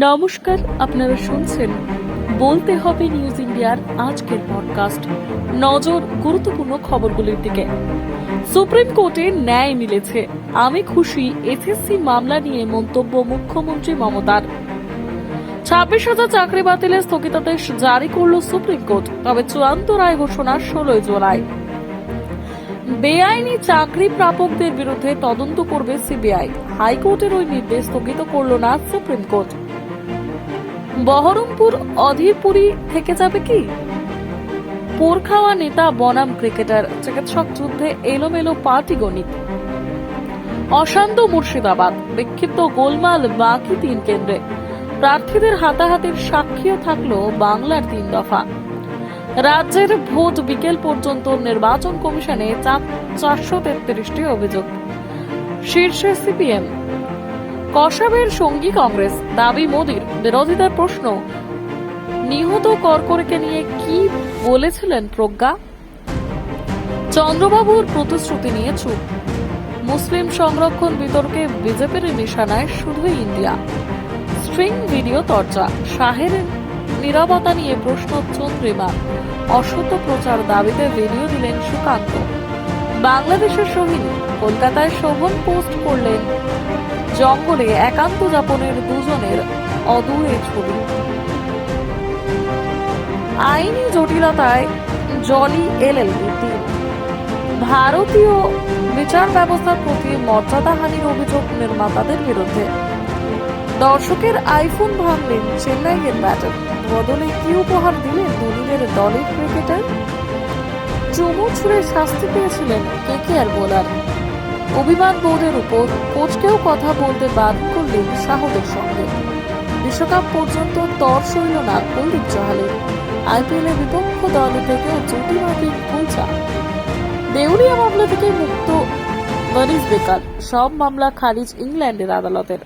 নমস্কার, আপনারা শুনছেন বলতে হবে নিউজ ইন্ডিয়ার আজকের পডকাস্ট নজর গুরুত্বপূর্ণ খবরগুলির দিকে। সুপ্রিম কোর্টে ন্যায় মিলেছে। আমি খুশি এসএসসি মামলা নিয়ে মন্তব্য মুখ্যমন্ত্রী মমতার। ছাব্বিশ হাজার চাকরি বাতিলের স্থগিতাদেশ জারি করল সুপ্রিম কোর্ট, তবে চূড়ান্ত রায় ঘোষণা ষোলোই জুলাই। বেআইনি চাকরি প্রাপকদের বিরুদ্ধে তদন্ত করবে সিবিআই। হাইকোর্টের ওই নির্দেশ স্থগিত করল না সুপ্রিম কোর্ট। বহরমপুর, অধীরপুরি থেকে যাবে কি? পোরখাওয়া নেতা, বনাম ক্রিকেটার, চিকিৎসক যুদ্ধে এলোমেলো পার্টি গণিত। অশান্ত মুর্শিদাবাদ, বিক্ষিপ্ত গোলমাল বাকি তিন কেন্দ্রে। প্রার্থীদের হাতাহাতির সাক্ষীও থাকল বাংলার তিন দফা। রাজ্যের ভোট বিকেল পর্যন্ত নির্বাচন কমিশনে চারশো তেত্রিশটি অভিযোগ। শীর্ষে সিপিএম। কসাবের সঙ্গী কংগ্রেস, দাবি মোদির। বিরোধীদের প্রশ্ন। নিহত কর্করকে নিয়ে কি বলেছিলেন প্রজ্ঞা? চন্দ্রবাবুর প্রতিশ্রুতি নিয়ে চুপ। মুসলিম সংরক্ষণ বিতর্কে বিজেপির নিশানায় শুধুই ইন্ডিয়া। স্ট্রিং ভিডিও চর্চা শাহের নিরাপত্তা নিয়ে প্রশ্ন চন্দ্রিমা। অসত্য প্রচার দাবিতে ভিডিও দিলেন সুকান্ত। বাংলাদেশের সোহিনী কলকাতায় শোভন পোস্ট করলেন। জঙ্গলে একান্ত যাপনের দুজনের অদূরে ছবি। আইনি জটিলতায় জলি এলএলবি টিম ভারতীয় বিচার ব্যবস্থার প্রতি মর্যাদাহানির অভিযোগ নির্মাতাদের বিরুদ্ধে। দর্শকের আইফোন ভাঙলেন চেন্নাইয়ের ব্যাটার বদলে কি উপহার দিলেন ধোনিদের দলের ক্রিকেটার? চুমু ছুঁড়ে শাস্তি পেয়েছিলেন কে কেকেআর বোলার। অভিমান বোর্ডের উপর কোচকেও কথা বলতে বাধ্য করলেন শাহদের সঙ্গে। বিশ্বকাপ পর্যন্ত তর সইল না কুলদীপ চহালের আইপিএলের বিপক্ষ দল থেকে জুটি মাটির পৌঁছা। দেউলিয়া মামলা থেকে মুক্ত। মরিস বেকার। সব মামলা খারিজ ইংল্যান্ডের আদালতের।